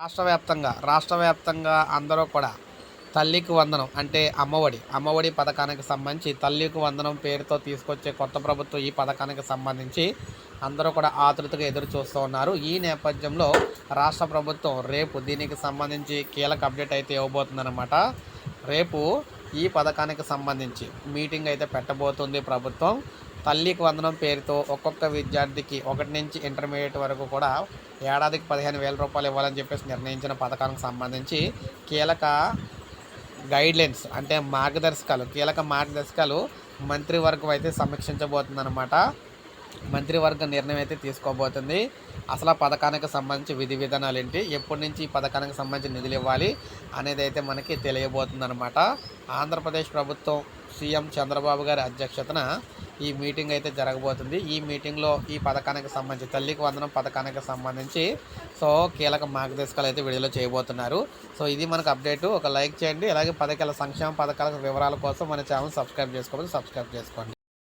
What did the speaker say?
రాష్ట్ర వ్యాప్తంగా రాష్ట్ర వ్యాప్తంగా అందరూ కూడా తల్లికి వందనం అంటే అమ్మఒడి. అమ్మఒడి పథకానికి సంబంధించి తల్లికి వందనం పేరుతో తీసుకొచ్చే కొత్త ప్రభుత్వం ఈ పథకానికి సంబంధించి అందరూ కూడా ఆతృతగా ఎదురు చూస్తూ ఉన్నారు. ఈ నేపథ్యంలో రాష్ట్ర ప్రభుత్వం రేపు దీనికి సంబంధించి కీలక అప్డేట్ అయితే ఇవ్వబోతుందన్నమాట. రేపు ఈ పథకానికి సంబంధించి మీటింగ్ అయితే పెట్టబోతుంది ప్రభుత్వం. తల్లికి వందనం పేరుతో ఒక్కొక్క విద్యార్థికి ఒకటి నుంచి ఇంటర్మీడియట్ వరకు కూడా ఏడాదికి పదిహేను వేల రూపాయలు ఇవ్వాలని చెప్పేసి నిర్ణయించిన పథకానికి సంబంధించి కీలక గైడ్లైన్స్ అంటే మార్గదర్శకాలు కీలక మార్గదర్శకాలు మంత్రివర్గం అయితే సమీక్షించబోతుందన్నమాట. మంత్రివర్గ నిర్ణయం అయితే తీసుకోబోతుంది. అసలు ఆ పథకానికి సంబంధించి విధి విధానాలు ఏంటి? ఎప్పటి నుంచి ఈ పథకానికి సంబంధించి నిధులు ఇవ్వాలి అనేది అయితే మనకి తెలియబోతుందన్నమాట. ఆంధ్రప్రదేశ్ ప్రభుత్వం సీఎం చంద్రబాబు గారి అధ్యక్షతన ఈ మీటింగ్ అయితే జరగబోతుంది. ఈ మీటింగ్లో ఈ పథకానికి సంబంధించి తల్లికి వందనం పథకానికి సంబంధించి సో కీలక మార్గదర్శకాలు అయితే విడుదల చేయబోతున్నారు. సో ఇది మనకు అప్డేట్. ఒక లైక్ చేయండి. అలాగే పథకాల సంక్షేమ పథకాల వివరాల కోసం మన ఛానల్ సబ్స్క్రైబ్ చేసుకోవాలి. సబ్స్క్రైబ్ చేసుకోండి.